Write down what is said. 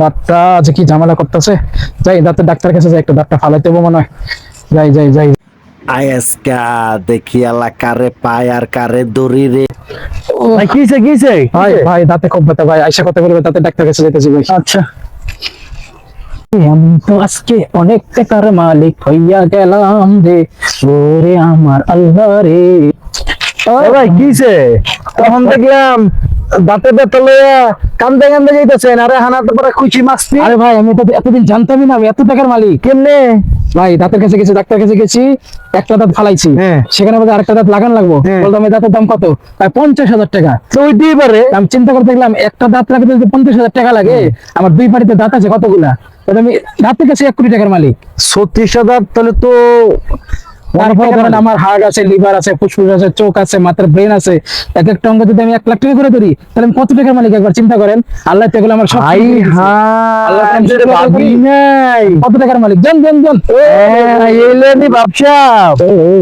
দাঁতটা আজ কি ঝামেলা করতেছে? যাই দাঁতের ডাক্তার কাছে যাই একটু দাঁতটা ফালাইতে হব মনে হয়। যাই যাই যাই। আয়াসকা দেখি আলা কারে পায় আর কারে দড়ি রে। ভাই কিছে কিছে ভাই ভাই দাঁতে খুব ব্যথা ভাই আইসা কথা বলবে দাঁতের ডাক্তার কাছে যেতেছি ভাই আচ্ছা। আমি তো আজকে অনেক টাকার মালিক হইয়া গেলাম রে। ওরে আমার আল্লাহ রে। ভাই কিছে তখন দেখলাম দাঁতে ব্যথা লইয়া কান্দে কান্দে যাইতেছেন আরে পরে খুশি আরে ভাই আমি তো এতদিন জানতামই না আমি এত টাকার মালিক। কেমনে? ভাই দাঁতের কাছে গেছি ডাক্তার কাছে গেছি একটা দাঁত ফালাইছি। হ্যাঁ। সেখানে বলতে আরেকটা দাঁত লাগান লাগবো। হ্যাঁ। বলতাম এই দাঁতের দাম কত? পঞ্চাশ হাজার টাকা। তো ওই দিয়ে পারে? আমি চিন্তা করে দেখলাম একটা দাঁত লাগাতে যদি পঞ্চাশ হাজার টাকা লাগে আমার দুই বাড়িতে দাঁত আছে কতগুলা? আমি দাঁতের কাছে এক কোটি টাকার মালিক। ছত্রিশ হাজার তাহলে তো আমার হার্ট আছে লিভার আছে ফুসফুস আছে চোখ আছে মাত্র ব্রেন আছে এক একটা অঙ্গ যদি আমি এক লাখ টাকা করে ধরি তাহলে আমি কত টাকার মালিক একবার চিন্তা করেন? আল্লাহ তো আমার সব কত টাকার মালিক? জন জান জান এই